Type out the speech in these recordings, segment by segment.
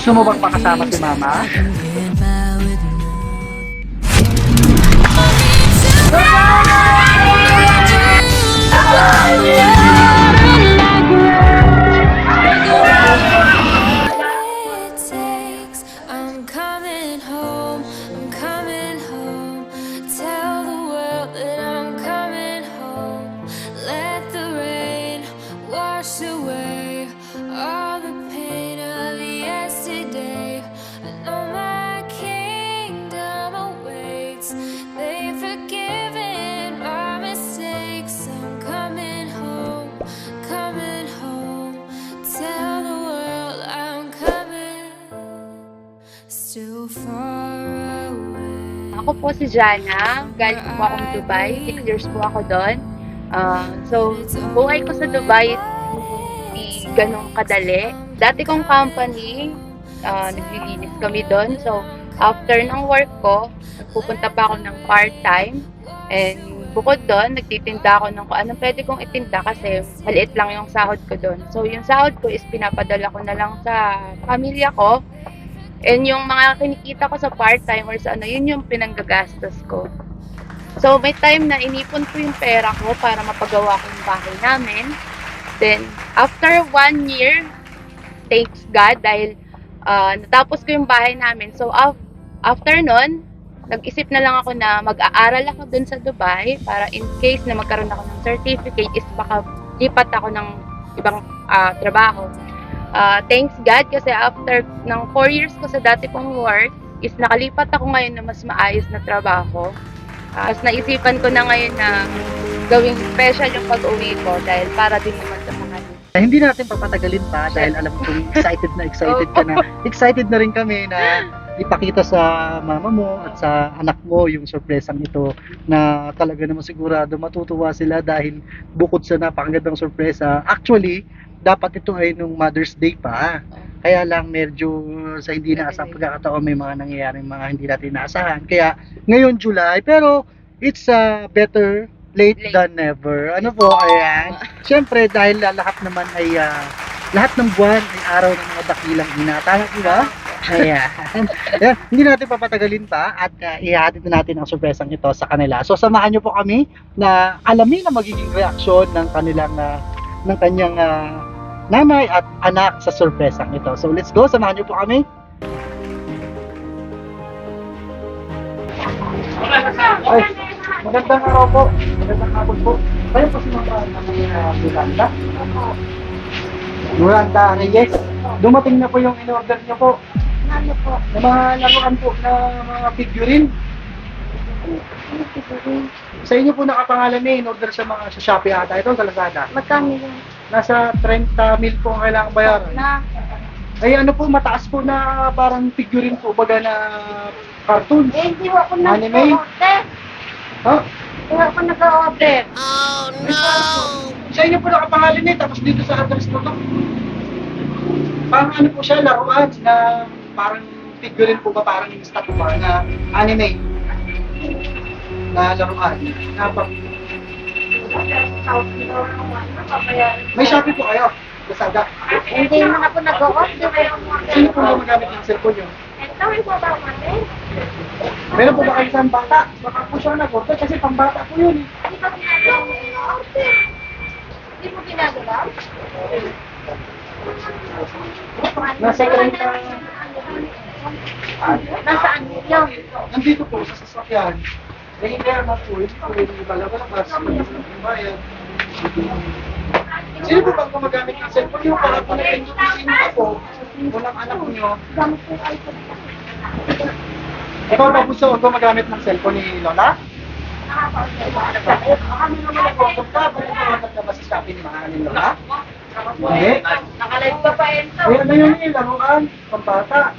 Gusto mo bang makasama si mama? it Ako po si Jana. Galing po akong Dubai. Six years po ako doon. Ah, so, buhay ko sa Dubai hindi ganun kadali. Dati kong company, ah, naglilinis kami doon. So, after ng work ko, nagpupunta pa ako ng part-time. And bukod doon, nagtitinda ako ng kung anong pwede kong itinda kasi maliit lang yung sahod ko doon. So, yung sahod ko is pinapadala ko na lang sa pamilya ko. And yung mga kinikita ko sa part-time or sa ano, yun yung pinanggagastos ko. So, may time na inipon ko yung pera ko para mapagawa ko yung bahay namin. Then, after one year, thanks God, dahil ah, natapos ko yung bahay namin. So, af- after nun, nag-isip na lang ako na mag-aaral ako dun sa Dubai para in case na magkaroon ako ng certificate is baka lipat ako ng ibang ah, trabaho. Ah, thanks God kasi after ng 4 years ko sa dati kong work is nakalipat ako ngayon na mas maayos na trabaho. Ah, Tapos naisipan ko na ngayon na gawing special yung pag-uwi ko dahil para din naman sa mga Eh, hindi natin papatagalin pa dahil alam kong excited na excited ka na. Excited na rin kami na ipakita sa mama mo at sa anak mo yung sorpresang ito na talaga naman sigurado matutuwa sila dahil bukod sa napakagandang sorpresa, actually, dapat ito ay nung Mother's Day pa. Kaya lang medyo sa hindi naasang pagkakataon may mga nangyayaring mga hindi natin naasahan. Kaya ngayon July, pero it's uh, better late, Late. than never. Ano po, ayan. Siyempre, dahil uh, lahat naman ay, ah, lahat ng buwan ay araw ng mga dakilang ina. Tama di ba? Ayan. Ayan. Hindi natin papatagalin pa at uh, ihatid na natin ang sorpresang ito sa kanila. So, samahan niyo po kami na alamin ang magiging reaksyon ng kanilang, ah, ng kanyang ah, nanay at anak sa sorpresang ito. So, let's go. Samahan niyo po kami. Ay, magandang araw po. Magandang hapon po. Kayo po si Mama uh, Miranda? Miranda Reyes. Dumating na po yung in-order niyo po. Ano po? Ng mga laruan po na mga figurine. Sa inyo po nakapangalan na in-order sa mga sa Shopee ata. Ito sa Lazada. Magkano yun? Nasa 30 mil po ang kailangang bayaran. Na, Ay ano po, mataas po na parang figurine po, baga na cartoon. eh, hindi ako Anime? nag-order. Ha? Hindi ako nag-order. Sa inyo po nakapangalan eh, tapos dito sa address mo to. Parang ano po siya, laruan na parang figurine po ba, parang statue na anime na laruan. Na pag, may Shopee po kayo, Lazada. Hindi naman ako nag-order. Sino po ba magamit ng cellphone nyo? May po ba natin? Meron po ba kayo isang bata? Baka po siya nag-order kasi pambata po yun. Hindi pa ginagawa mo yung order. Hindi mo ginagawa? Nasa 30, Nasaan yun? nandito po sa sasakyan. May meron na po, hindi po yung. Bayan. Sino po bang gumagamit ng cellphone nyo para po sino ka po? Walang anak ko iPhone. Ikaw ba gusto gumagamit ng cellphone ni Lola? Kami naman nag-order ka, bakit gumagamit ka ba sa Shopee ni mga ni Lola? Hindi. Nakalive pa pa yun. Eh, ano yun laruan, pambata.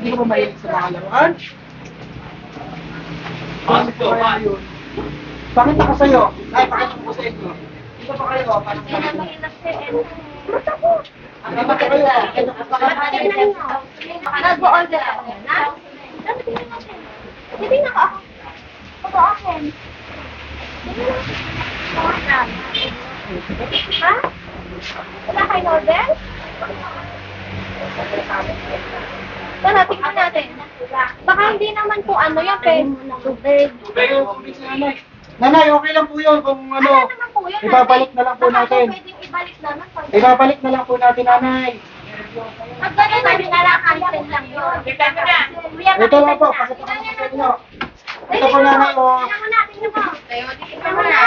Hindi ko ba mahilig sa mga laruan? Bakit ko kaya yun? Pakita ko sa'yo. Ay, pakita ko sa inyo. Dito pa kayo, paano kami mahirap siya. Mata ko. Dito pa kayo. Nag-order ako na. Tingnan natin. Tingnan ko ako. Ako akin. Ha? Wala kayo order? Tara, tingnan natin. Baka hindi naman po ano yan, pero tubig. Nanay, okay lang po yun kung Ano ano. naman po yun? ibabalik na lang po Baka natin. pwedeng ibalik naman. pag- Ibabalik na lang po natin, nanay. Pag gano'n namin nalakarin lang yun. Ito lang po, pakita ko sa inyo. Ito po, nanay, oh. Tingnan mo na, tingnan mo. Tingnan mo na.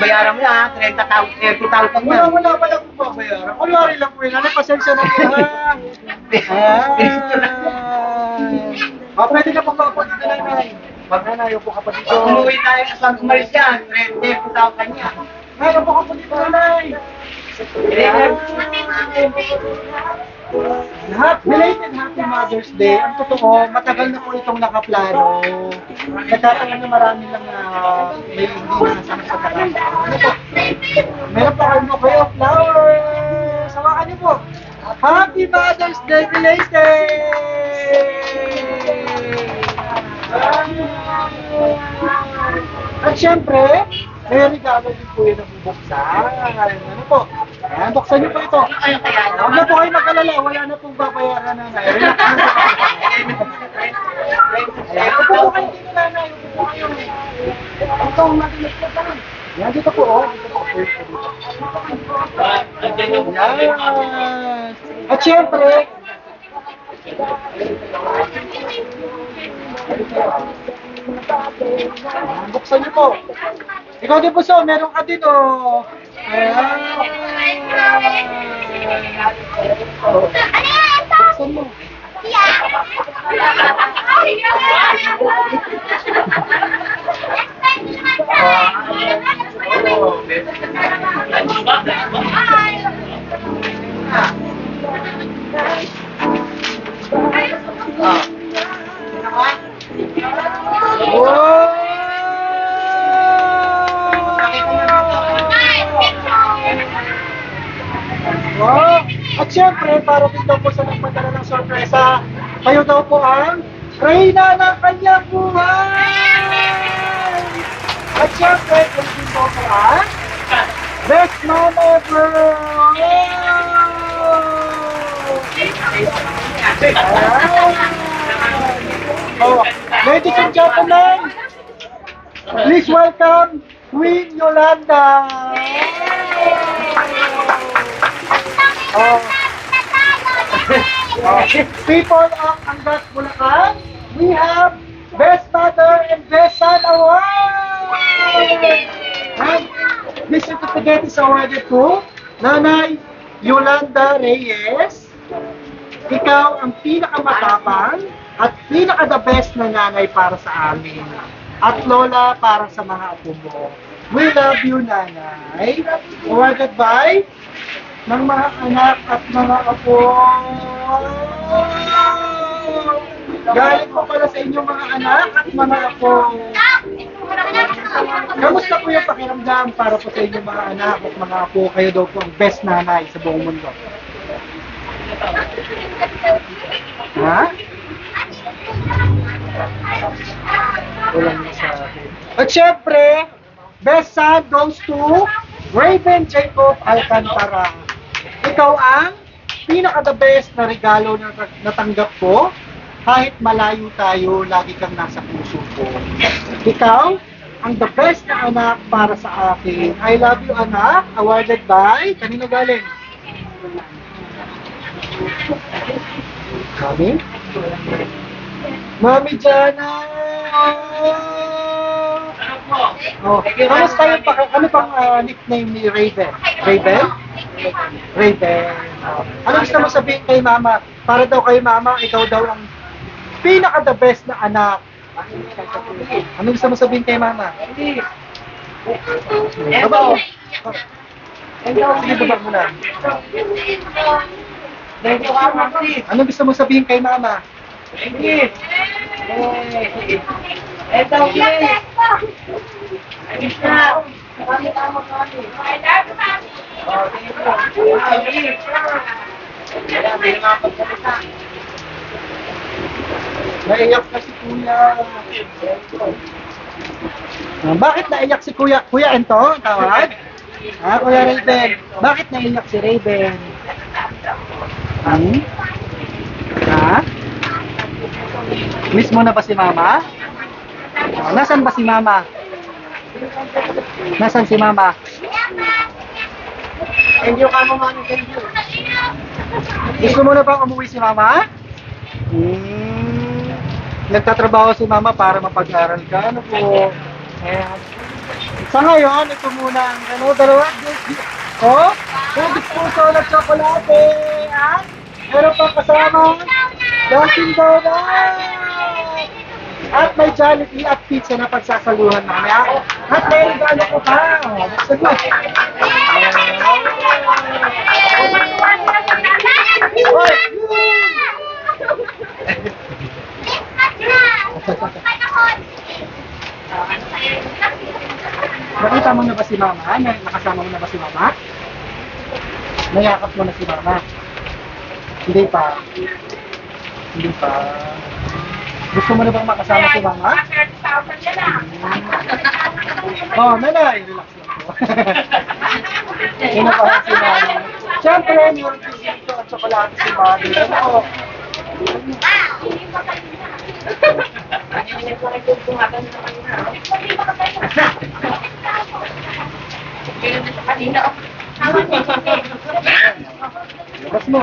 Bayaran mo yan, 30,000 30,000 Wala, na. wala pala kong babayaran. Kunwari lang po yun. Ano, pasensya na po ha. Ayan. Ah, pwede ka pa pa po dito na nanay. Wag na na, po ka pa dito. Umuwi tayo sa San Umalis yan, 30,000 niya. Meron po ka pa dito nanay. Ayan. Lahat belated Happy Mother's Day. Ang totoo, matagal na po itong nakaplano. Nagkataon na marami lang na may hindi na sa pagkakataon. Ano? Meron pa kayo kayo flowers. Hawakan niyo po. Happy Mother's Day belated! At syempre, may regalo din po yun na bubuksan. Ano po? Ayan, buksan niyo po ito. Huwag na po kayo mag-alala, wala na pong babayaran na na. Po. Ayan, upo po kayo dito nanay. Upo po kayo. Ito matilas na pa. Yan, dito po, oh. Dito po, first po dito. Yan. At syempre, Ayan, buksan niyo po. Ikaw din po, so, meron ka din, oh. Ayan. Oh, Buksan mo. Wow! Syempre, para din daw po sa nagpadala ng sorpresa, kayo daw po ang Reyna ng kanyang buhay! At syempre, kayo din daw po ang Best Mom Ever! Oh, ladies and gentlemen, please welcome Queen Yolanda! Oh. Oh, people of Angas, Bulacan, we have Best Mother and Best Son Award! And this certificate is awarded to Nanay Yolanda Reyes. Ikaw ang pinakamatapang at pinaka-the best na nanay para sa amin. At lola para sa mga apo mo. We love you, nanay. Awarded by ng mga anak at mga apo. Galing po pala sa inyong mga anak at mga apo. Kamusta po yung pakiramdam para po sa inyong mga anak at mga apo? Kayo daw po ang best nanay sa buong mundo. Ha? Walang masabi. At syempre, best son goes to Raven Jacob Alcantara. Ikaw ang pinaka-the best na regalo na natanggap ko. Kahit malayo tayo, lagi kang nasa puso ko. Ikaw, ang the best na anak para sa akin. I love you, anak. Awarded by, kanino galing? Mami? Mami Jana! Oh, kamusta yung ano pang ah, nickname ni Raven? Raven? Raven. Oh. Ano gusto mo sabihin kay mama? Para daw kay mama, ikaw daw ang pinaka the best na anak. Ano gusto mo sabihin kay mama? Baba mo. Sige, baba mo na. Ano gusto mo sabihin kay mama? Naiyak na si kuya. Ah, bakit naiyak si kuya? Kuya Ento, ang tawag? Ah, kuya Raven. Bakit naiyak si Raven? Hmm? Ha? Miss na ba si mama? Ah, nasan ba si mama? Nasan si mama? Thank you ka mo, mami. Thank you. Gusto mo na bang umuwi si mama? Hmm. Nagtatrabaho si mama para mapag-aral ka. Ano po? Ayan. Sa ngayon, ito muna ang ano, dalawa. Oh, tubig puso na tsokolate. At meron pang kasama. Dunkin Donut. At may Jollibee at pizza na pagsasaluhan namin. At may regalo ko pa. Hoy! Nakita mo na ba si mama? Na, nakasama mo na ba si mama? Nayakap mo na si mama? Hindi pa. Hindi pa. Gusto mo na bang makasama si mama? Oh, nanay, relax lang po. Sino pa si mama? Siyempre, meron din dito at tsokolate si mami. Ano? Labas mo.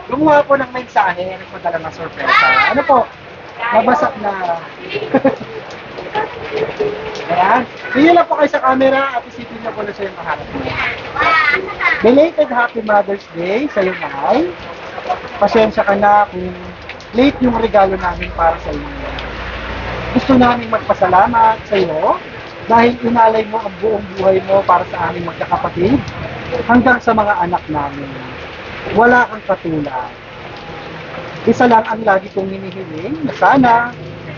gumawa po ng mensahe na padala ng sorpresa. Ano po? Nabasak na. Ayan. Tingin lang po kayo sa camera at isipin niyo po na siya yung kaharap niyo. Belated Happy Mother's Day sa iyo, Nay. Pasensya ka na kung late yung regalo namin para sa iyo. Gusto namin magpasalamat sa iyo dahil inalay mo ang buong buhay mo para sa aming magkakapatid hanggang sa mga anak namin. Wala kang katulad. Isa lang ang lagi kong hinihiling na sana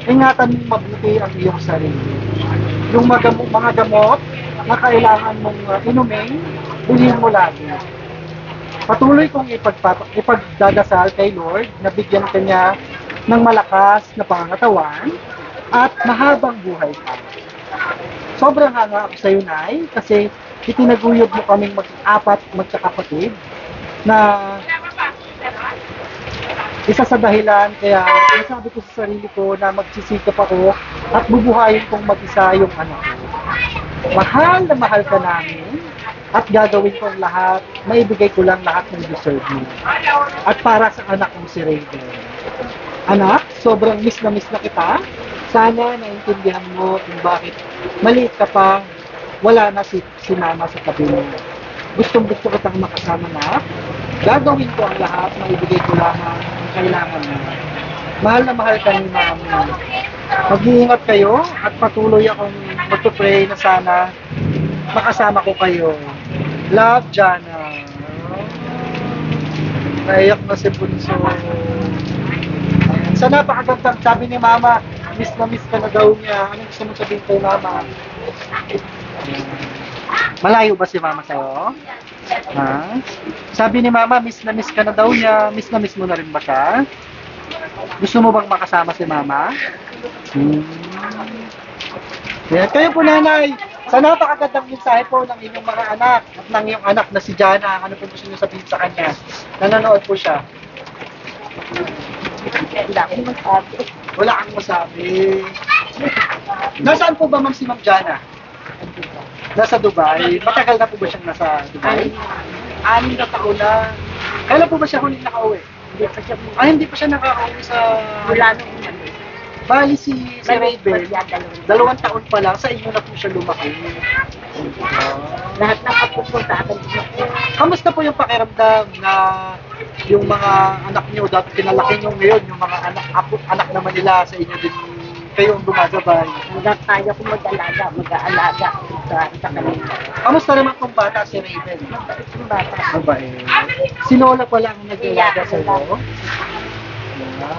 ingatan mong mabuti ang iyong sarili. Yung mga, gamo- mga gamot na kailangan mong uh, inumin, bilhin mo lagi. Patuloy kong ipagpapa- ipagdadasal kay Lord na bigyan ka niya ng malakas na pangangatawan at mahabang buhay ka. Sobrang hanga ako sa iyo, Nay, kasi itinaguyod mo kaming mag-apat magkakapatid na isa sa dahilan kaya nasabi ko sa sarili ko na magsisikap ako at bubuhayin kong mag-isa yung anak ko. Mahal na mahal ka namin at gagawin ko ang lahat, maibigay ko lang lahat ng deserve mo. At para sa anak kong si Raven. Anak, sobrang miss na miss na kita. Sana naintindihan mo kung bakit maliit ka pa, wala na si, si mama sa tabi mo. Gustong gusto ko tang makasama na. Gagawin ko ang lahat, maibigay ko lamang ang kailangan mo. Mahal na mahal ka ni mama. Mag-iingat kayo at patuloy akong magpapray na sana makasama ko kayo. Love, Jana. Naiyak na si Bunso. Sa napakagandang sabi ni Mama, miss na miss ka na daw niya. Anong gusto mo sabihin kay Mama? Malayo ba si mama sa'yo? Ha? Sabi ni mama, miss na miss ka na daw niya. Miss na miss mo na rin ba siya? Gusto mo bang makasama si mama? Hmm. Kaya kayo po nanay, sa napakagandang mensahe po ng inyong mga anak at ng iyong anak na si Jana, ano po gusto niyo sabihin sa kanya? Nanonood po siya. Wala akong masabi. Wala kang masabi. Nasaan po ba ma'am si Ma'am Jana? Nasa Dubai. Matagal na po ba siyang nasa Dubai? Anim na taon na. Kailan po ba siya huling nakauwi? Hindi pa siya Ay, hindi pa siya nakauwi sa... Wala nung Bali si, si Raven, dalawang. taon pa lang, sa inyo na po siya lumaki. Lahat ng kapupunta akin dito. Kamusta po yung pakiramdam na yung mga anak niyo dati pinalaki niyo ngayon, yung mga anak apo, anak naman nila sa inyo din kayo ang gumagabay. Hanggang kaya ko mag-alaga, mag-aalaga sa, sa kanila. Kamusta naman kung bata si Raven? Yung bata. Babae. Si Lola pala ang nag-alaga sa iyo.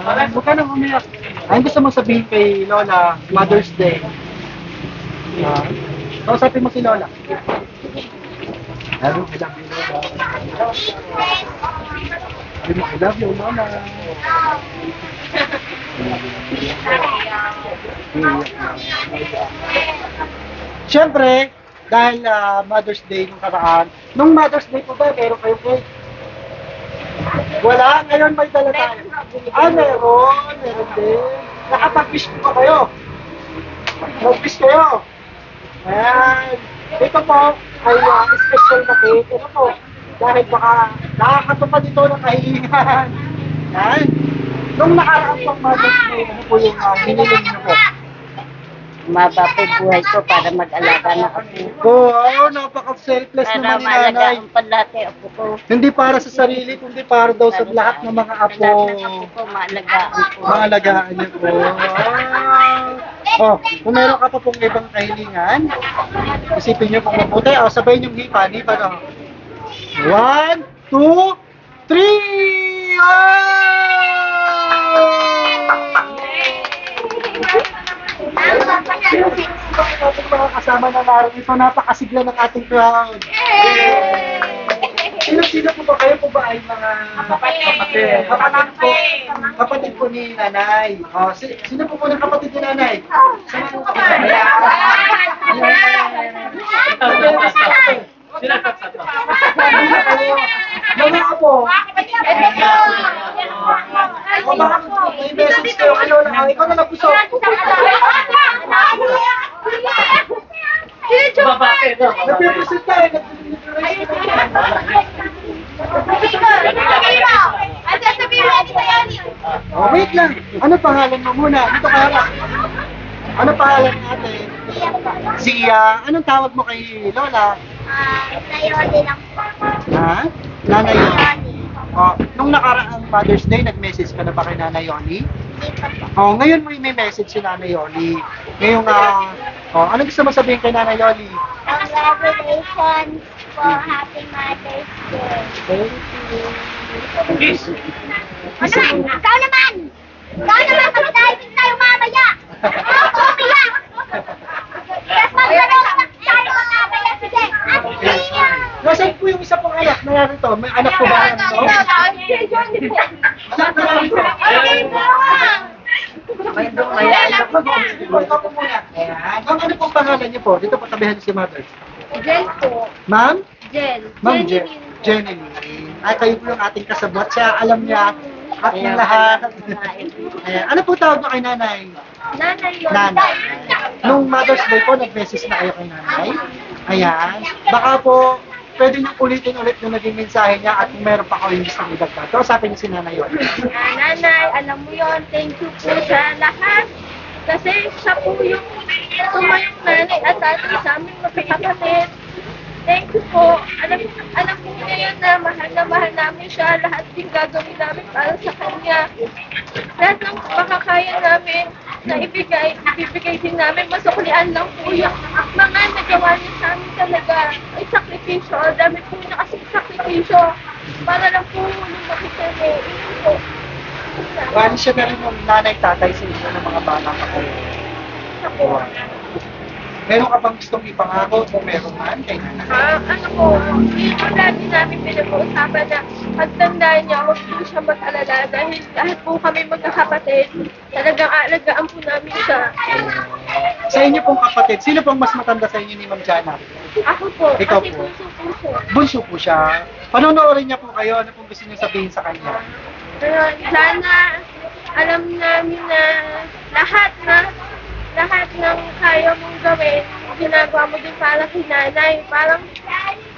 Ah, huwag ka nang umiyak. Ay, gusto mo sabihin kay Lola, Mother's Day. Ah, kausapin mo si Lola. Hello, I love you, Lola. I love you, Lola. Siyempre, dahil ah, Mother's Day nung karaan, nung Mother's Day po ba, meron kayong cake? Wala, ngayon may dala tayo. Ah, meron, meron din. Nakapag-wish po kayo? Mag-wish kayo. Ayan. Ito po ay ah, special na cake. Ito po, dahil baka nakakatupad ito ng kahilingan. Ayan. Nung nakaraang pang Mother's Day, ano po yung uh, niyo po? Maba po buhay ko para mag-alaga ng apo. Oo, oh, napaka-selfless Para naman ni nanay. maalagaan pa lahat ng apo ko. Hindi para sa sarili, kundi para daw sa lahat ng mga apo. Lahat ng apo ko, maalagaan ko. Maalagaan niyo po. Ah. Oh, kung meron ka pa pong ibang kahilingan, isipin niyo pong mabuti. Oh, sabay niyong hipa, hipa na. One, two, three! Sino na narito? Napakasigla ng ating crowd. Sino-sino po ba kayo po ba ay mga kapatid? Kapatid po. Kapatid po ni nanay. Oh, si, sino po po ng kapatid ni nanay? Sino po kapatid? Mga apo. O baka may message kayo kay Lola. Ikaw na lang puso. Nagpipresent tayo. Oh, wait lang. Ano pangalan mo muna? Dito ka harap. Ano pangalan natin? Si, ah, anong tawag mo kay Lola? Ha? Nanay Yoni. Oh, nung nakaraang Mother's Day, nag-message ka na ba kay Nanay Yoni? Oh, ngayon mo may message si Nanay Yoli. Ngayong, ah, oh, ano gusto mo sabihin kay Nanay Yoli? Congratulations for Happy Mother's Day. Thank you. Ano? Ikaw naman! Ikaw naman! Mag-diving tayo mamaya! Ako umiyak! Yes, mag-diving tayo mamaya! Sige! At siya! Nasaan po yung isa pong anak na narito? May anak po ba na narito? Anak na narito? Ikaw po muna. Ma'am, ano pong pangalan niyo po? Dito patabihan niyo si Mother. Jel po. Ma'am? Jel. Ma'am Je- Jenny. Ay, kayo po yung ating kasabot. Siya alam niya at ng lahat. Ayan. Ano po tawag mo kay nanay? Nanay yun. Nanay. Nung Mother's Day po, nag-message na kayo kay nanay. Ayan. Baka po, pwede niyo ulitin ulit yung naging mensahe niya at kung meron pa kayong gusto idagdag. Kausapin niyo si nanay yun. Nanay, alam mo yon thank you po sa lahat. Kasi siya po yung tumayong nanay at tatay sa aming magkakapatid. Thank you po. Alam, alam po niya yun na mahal na mahal namin siya. Lahat din gagawin namin para sa kanya. Lahat ng makakaya namin na ibigay, ibibigay din namin. Masuklian lang po yung mga nagawa niya sa amin talaga. Ay, sakripisyo. Ang dami po niya kasi sakripisyo. Para lang po lumaki kami. Yun po. Bali siya na rin yung nanay tatay sa inyo ng mga bata pa kayo. Ako. Meron ka bang gustong ipangako kung meron man kay nanay? Ah, ano po, yun yung lagi namin pinag-uusapan na pagtandaan niya, huwag po siya mag-alala dahil lahat po kami magkakapatid. Talagang aalagaan po namin siya. Sa inyo pong kapatid, sino pong mas matanda sa inyo ni Ma'am Jana? Ako po, Ikaw kasi po. puso po siya. Bunso po siya. Panonoorin niya po kayo. Ano pong gusto niyo sabihin sa kanya? Pero sana alam namin na lahat na lahat ng kaya mong gawin, ginagawa mo din para kay nanay. Parang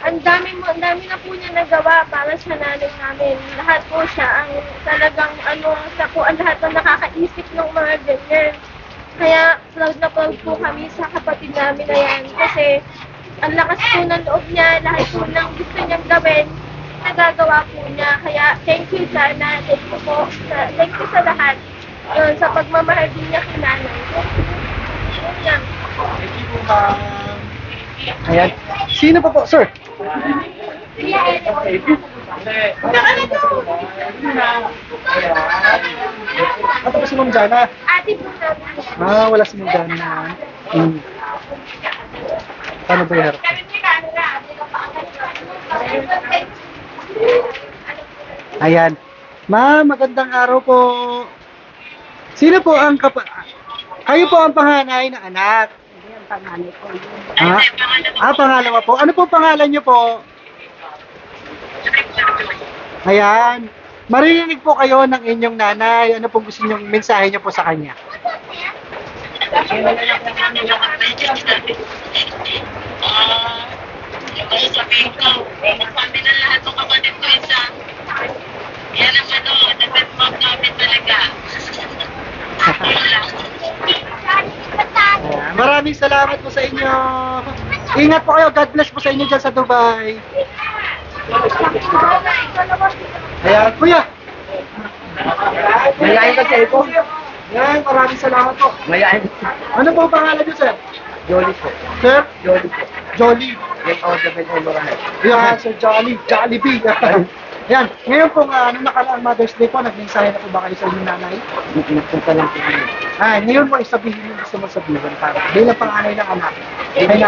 ang dami mo, ang dami na po niya nagawa para sa nanay namin. Lahat po siya ang talagang ano, sa po ang lahat ng nakakaisip ng mga ganyan. Kaya proud na proud po kami sa kapatid namin na yan. Kasi ang lakas po ng loob niya, lahat po ng gusto niyang gawin, nagagawa po niya. Kaya thank you Jana, thank you po, sa, thank you sa lahat. Yun, sa pagmamahal din niya kay nanay. Ayan. Sino pa po, sir? Ito po si Ma'am Jana. Ah, wala si Ma'am Jana. Hmm. Paano ba yung? Ayan. Ma'am, magandang araw po. Sino po ang kapa... Kayo po ang panganay na anak. Ah, ah, pangalawa po. Ano po pangalan niyo po? Ayan. Maririnig po kayo ng inyong nanay. Ano po gusto niyong mensahe niyo po sa kanya? Ay, sabihin ko, sabi ng lahat ng kapatid ko isa, yan ang ano, mom namin talaga. Maraming salamat po sa inyo. Ingat po kayo. God bless po sa inyo dyan sa Dubai. Ayan, kuya. Mayayain ka sa ipo. Ayan, maraming salamat po. Mayayain. Ano po ang pangalan niyo, sir? Jolly po. Sir? Jolly po. Jolly. Yung order ng Emerald. Ayan, Sir Jolly. Jollibee. Ayan, ngayon po, uh, nung nakaraang Mother's Day po, nagmensahe na po ba kayo sa inyong nanay? Nagpunta lang po kami. Ah, ngayon po, isabihin yung gusto mo sabihin para bilang panganay ng anak. Kay nanay.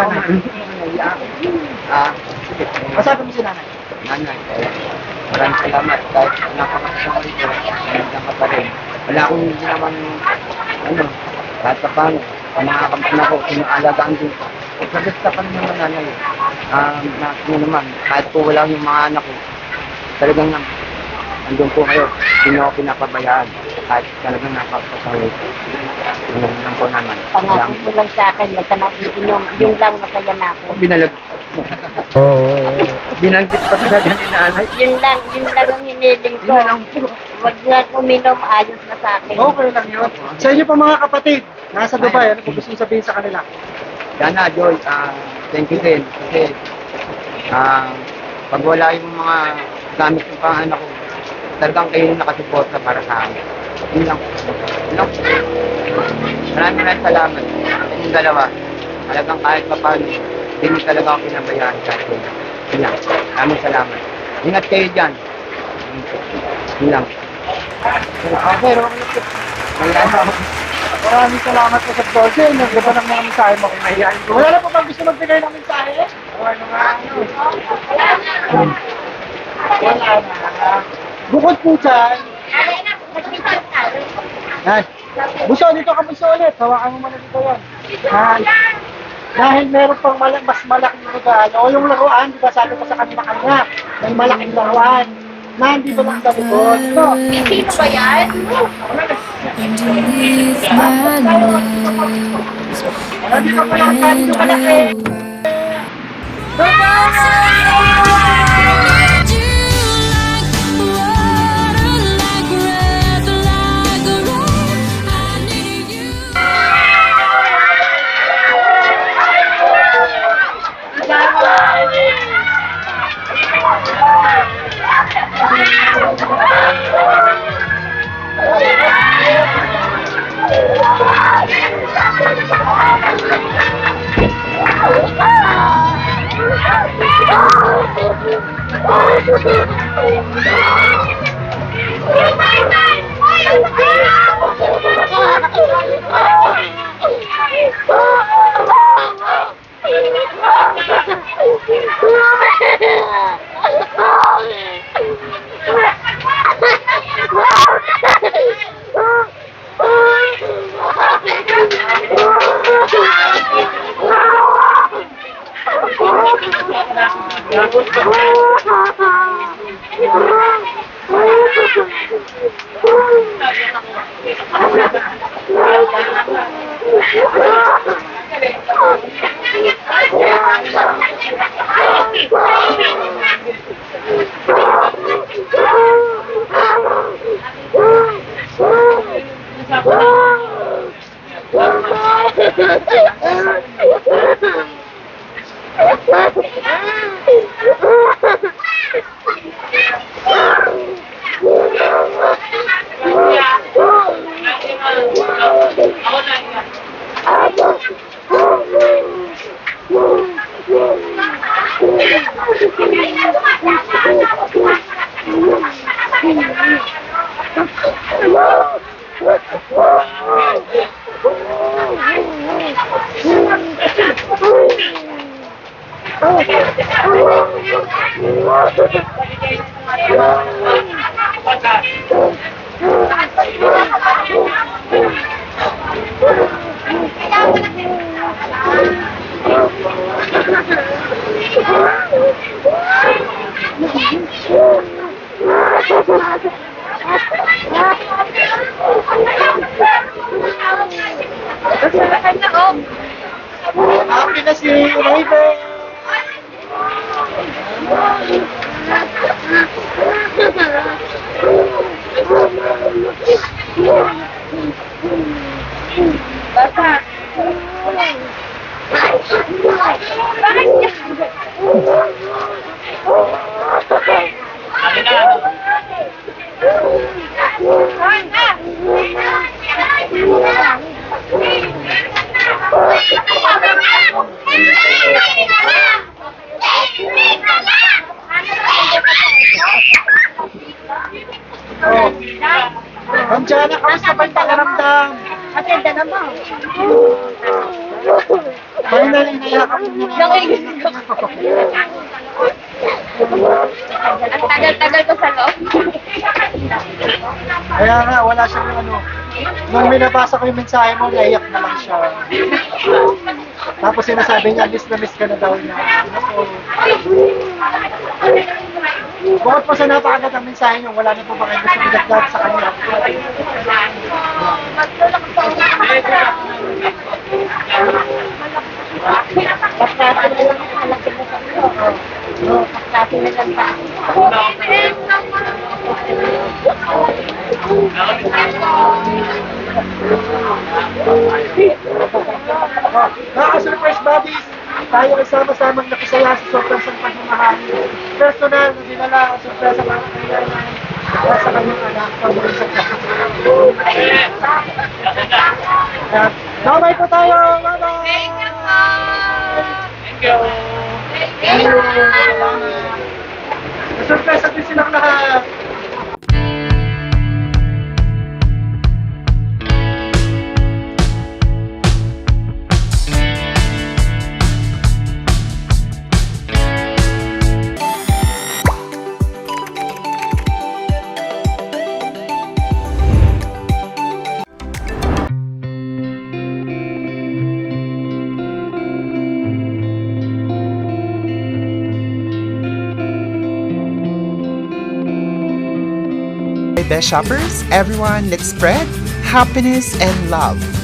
Ah, sige. Masabi mo si nanay. Nanay, eh, maraming salamat. Kahit napakasama rito, nandiyan ka pa rin. Wala akong hindi naman, ano, kahit pa paano, pamakakampan ako, sinualagaan din ko. Pagkagasta pa naman nanay. Um, na, ano naman, kahit po wala yung mga anak ko, talagang na, andun po kayo, hindi niyo ako pinapabayaan. Kahit talagang napapasaway. Ano lang po naman. Pangako mo lang sa akin, masama iinom. Yung lang masaya na ako. Binalag. Oo. Binanggit pa talaga ni nanay. Yun lang, yun lang ang hiniling ko. Yun lang po. Huwag na uminom, ayos na sa akin. Okay lang yun. Sa inyo pa mga kapatid, nasa Dubai, ano po gusto nyo sabihin sa kanila? Sana, Joy, ah, thank you din. Kasi, ah, pag wala yung mga gamit ng panganak ko, talagang kayo yung nakasuporta para sa amin. Yun lang. Yun lang. Maraming maraming salamat. Sa inyong dalawa. Talagang kahit pa paano, hindi niyo talaga ako pinabayaan kahit yun. Yun lang. Maraming salamat. Ingat kayo dyan. Yun lang. Okay, okay. Mayayain ako. Maraming salamat po sa Dose. Nagdaba ng mga mensahe mo kung mahihayin ko. Wala na po bang gusto magbigay ng mensahe? O ano nga? Wala na. Bukod po dyan, yan. Buso, dito ka buso ulit. Hawakan mo muna dito yan. Yan. Dahil meron pang mal mas malaking regalo. O yung laruan, di ba sabi ko sa kanina kanina, may malaking laruan. Nandito lang sa likod. Ito. Sino ba yan? Nandito pa lang kanto malaki. Need Oh, Happy na Oh! si Raven! Ang tagal-tagal ko sa loob. Kaya nga, wala siyang ano. Nung minabasa ko yung mensahe mo, naiyak na lang siya. Tapos sinasabi niya, miss na miss ka na daw niya. Bukod po sa napakagandang mensahe niyo, wala na po ba kayo gusto magdagdag sa kanya? Pagkati na lang ang anak ko sa iyo. Pagkati na lang pa. Mga surprise buddies, tayo ay sama-samang nakisaya sa sobrang sang pagmamahal. Personal na dinala ang sorpresa para kay Ryan para sa kanyang anak, kanya. At Bye-bye po tayo! Bye-bye! Thank you po! Thank you! Thank you! Surpresa din silang lahat! Shoppers, everyone, let's spread happiness and love.